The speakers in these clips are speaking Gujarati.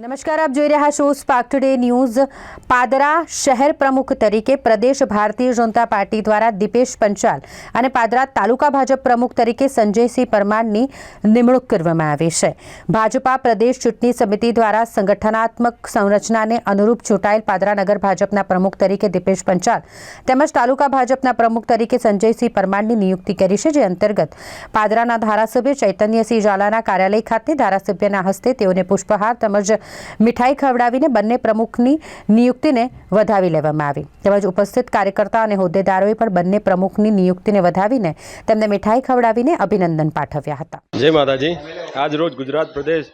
નમસ્કાર, આપ જોઈ રહ્યા છો સ્પાર્ક ટુડે ન્યૂઝ. પાદરા શહેર પ્રમુખ તરીકે પ્રદેશ ભારતીય જનતા પાર્ટી દ્વારા દીપેશ પંચાલ અને પાદરા તાલુકા ભાજપ પ્રમુખ તરીકે સંજયસિંહ પરમારની નિમણૂક કરવામાં આવી છે. ભાજપા પ્રદેશ ચૂંટણી સમિતિ દ્વારા સંગઠનાત્મક સંરચનાને અનુરૂપ ચૂંટાયેલ પાદરા નગર ભાજપના પ્રમુખ તરીકે દીપેશ પંચાલ તેમજ તાલુકા ભાજપના પ્રમુખ તરીકે સંજયસિંહ પરમારની નિયુક્તિ કરી છે, જે અંતર્ગત પાદરાના ધારાસભ્ય ચૈતન્યસિંહ ઝાલાના કાર્યાલય ખાતે ધારાસભ્યના હસ્તે તેઓને પુષ્પહાર તેમજ મીઠાઈ ખવડાવીને બંને પ્રમુખની નિયુક્તિને વધાવી લેવામાં આવી. તેમજ ઉપસ્થિત કાર્યકર્તા અને હોદ્દેદારોએ પણ બંને પ્રમુખની નિયુક્તિને વધાવીને તેમને મીઠાઈ ખવડાવીને અભિનંદન પાઠવ્યા હતા. જય માતાજી. આજ રોજ ગુજરાત પ્રદેશ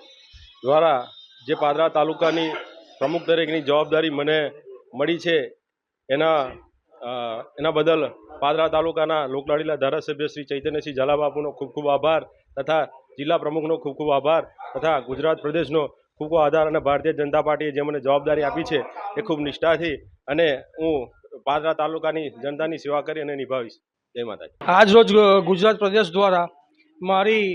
દ્વારા જે પાદરા તાલુકાની પ્રમુખ તરીકેની જવાબદારી મને મળી છે, એના એના બદલ પાદરા તાલુકાના લોકલાડીલા ધારાસભ્ય શ્રી ચૈતન્યસિંહ ઝાલાબાપુનો ખૂબ ખૂબ આભાર તથા જિલ્લા પ્રમુખનો ખૂબ ખૂબ આભાર તથા ગુજરાત પ્રદેશનો ખૂબ ખૂબ આધાર અને ભારતીય જનતા પાર્ટીએ જે મને જવાબદારી આપી છે એ ખૂબ નિષ્ઠાથી અને હું પાદરા તાલુકાની જનતાની સેવા કરી અને નિભાવીશ. જય માતાજી. આજ રોજ ગુજરાત પ્રદેશ દ્વારા મારી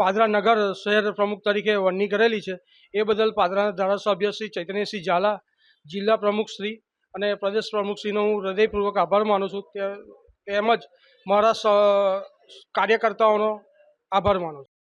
પાદરા નગર શહેર પ્રમુખ તરીકે વરણી કરેલી છે. એ બદલ પાદરાના ધારાસભ્ય શ્રી ચૈતન્યસિંહ ઝાલા, જિલ્લા પ્રમુખ શ્રી અને પ્રદેશ પ્રમુખશ્રીનો હું હૃદયપૂર્વક આભાર માનું છું. તેમજ મારા કાર્યકર્તાઓનો આભાર માનું છું.